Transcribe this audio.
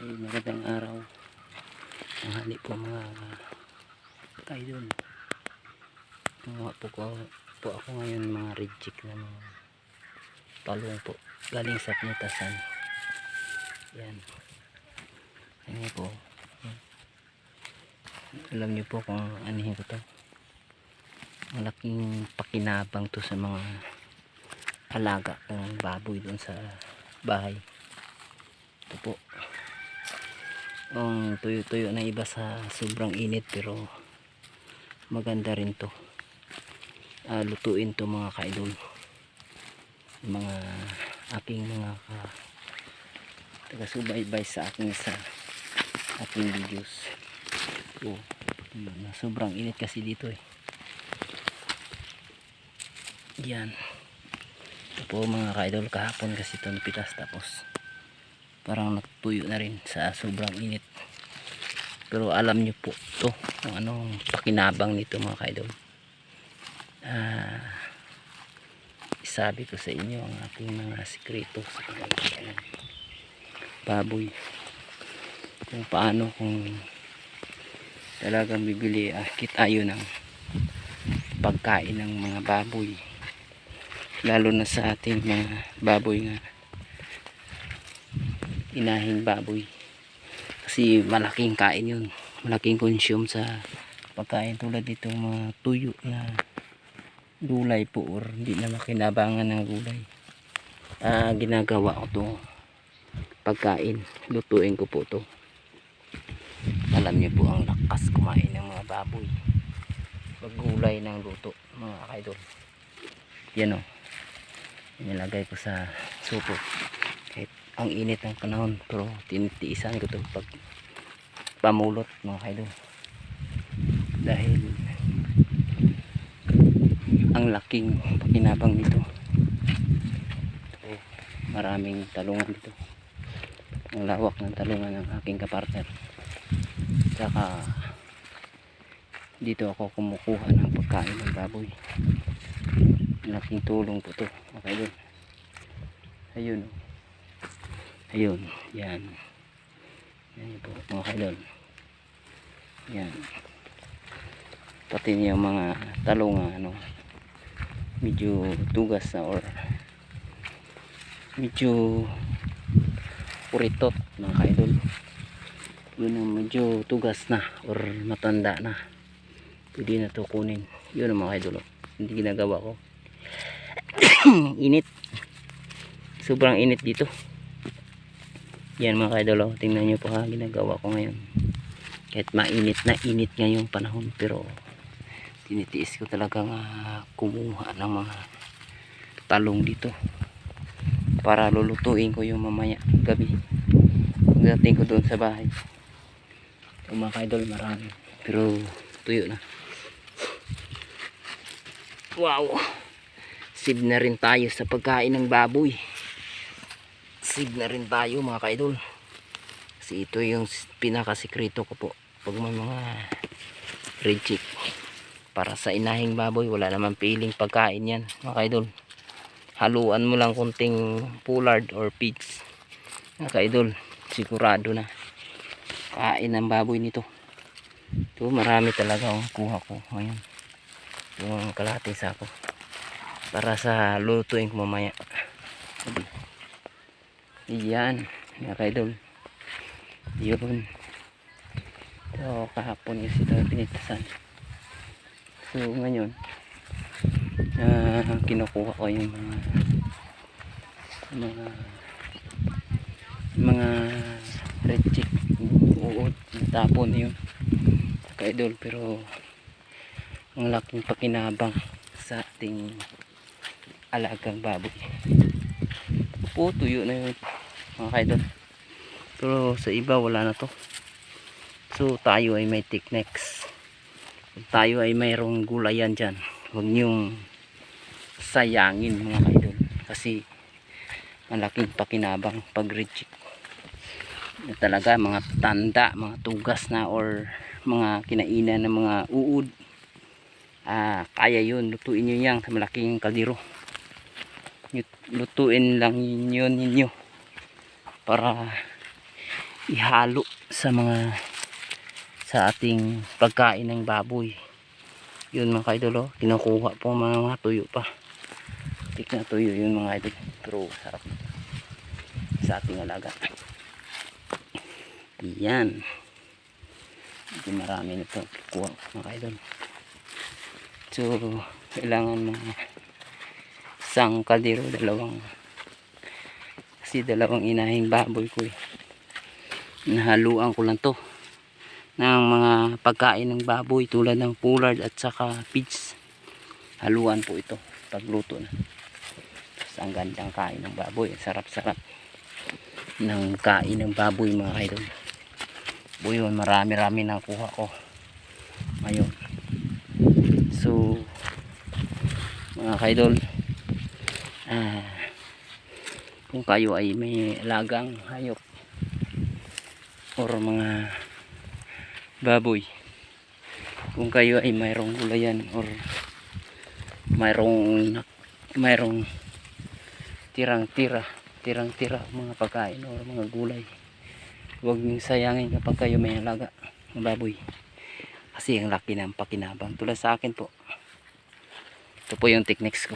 Ay, magandang araw. Mahali po mga kaidol. Mga po, ko, po ako ngayon mga reject na mga talong po. Galing sa pinitasan. Yan. Ano po. Alam niyo po kung anihin ko to. Malaking pakinabang to sa mga alaga ng baboy doon sa bahay. Ito po. Ang tuyo-tuyo na iba sa sobrang init pero maganda rin to. Ah, lutuin to mga kaidol. Mga aking mga ka, taga-subaybay sa aking sa aking videos. Oh, na sobrang init kasi dito eh. Yan. Ito po mga kaidol kahapon kasi ito napitas tapos parang natuyo na rin sa sobrang init. Pero alam nyo po to kung anong pakinabang nito mga kaidol. Ah, isabi ko sa inyo ang aking mga sikreto sa pagkakain ng baboy. Kung paano kung talagang bibili akit tayo ng pagkain ng mga baboy. Lalo na sa ating mga baboy nga inahing baboy. Kasi malaking kain yun. Malaking consume sa pagkain tulad nitong mga tuyo na gulay po or hindi na makinabangan ng gulay. Ah ginagawa ko to pagkain. Lutuin ko po to. Alam niyo po ang lakas kumain ng mga baboy. Pag gulay ng luto mga kaidol. Yan o. Nilagay ko sa supo ang init ng panahon pero tinitiisan ko to pag pamulot mga kaidol. Dahil ang laking pakinabang nito. So, maraming talungan dito ang lawak ng talungan ng aking kapartner. Saka dito ako kumukuha ng pagkain ng baboy. Laking tulong po to mga kaidol. Ayun oh. Ayun, yan. Yan po, mga kailon. Yan. Pati niya mga talong ano, medyo tugas na or medyo puritot mga kaidol. Yun ang medyo tugas na or matanda na. Pwede na to kunin. Yun ang mga kaidol. oh. Hindi ginagawa ko. init. Sobrang init dito. Yan mga kaidol, oh. tingnan nyo po ha, ginagawa ko ngayon. Kahit mainit na init ngayong panahon, pero tinitiis ko talagang uh, kumuha ng mga talong dito. Para lulutuin ko yung mamaya gabi. Pagdating ko doon sa bahay. Yung mga kaidol, marami. Pero tuyo na. Wow! Sib na rin tayo sa pagkain ng baboy sig na rin tayo mga kaidol. Kasi ito yung pinakasikreto ko po. Pag may mga red chick para sa inahing baboy wala naman piling pagkain yan mga kaidol. Haluan mo lang kunting pullard or pigs. Mga kaidol sigurado na kain ng baboy nito. Ito marami talaga ang kuha ko ngayon. Yung kalahating sako para sa lutuin ko mamaya Iyan, mga kaidol. Yun. So, kahapon is ito pinitasan. So, ngayon, uh, kinukuha ko yung mga mga mga red chick uod tapon yun kaidol pero ang laking pakinabang sa ating alagang baboy po tuyo na yun mga kaidol. Pero sa iba wala na to. So tayo ay may techniques Kung tayo ay mayroong gulayan dyan. Huwag nyong sayangin mga kaidol. Kasi malaking pakinabang pag reject talaga mga tanda mga tugas na or mga kinainan ng mga uod ah, kaya yun. Lutuin nyo yan sa malaking kaldero lutuin lang yun ninyo para ihalo sa mga sa ating pagkain ng baboy. Yun mga kaidol oh. kinukuha po mga, mga tuyo pa. Tik na tuyo yun mga idol pero sarap sa ating alaga. Yan. Hindi marami nito kuha mga idol so kailangan mga isang kaldero dalawang kasi dalawang inahing baboy ko eh. Nahaluan ko lang to ng mga pagkain ng baboy tulad ng pullard at saka pigs haluan po ito. Pagluto na. Tapos ang gandang kain ng baboy. Sarap sarap ng kain ng baboy mga kaidol. Po yun marami rami na kuha ko ngayon. So mga kaidol ah, kung kayo ay may lagang hayop or mga baboy. Kung kayo ay mayroong gulayan or mayroong mayroong tirang tira tirang tira mga pagkain or mga gulay huwag niyong sayangin kapag kayo may halaga ng baboy. Kasi ang laki ng pakinabang. Tulad sa akin po. Ito po yung techniques ko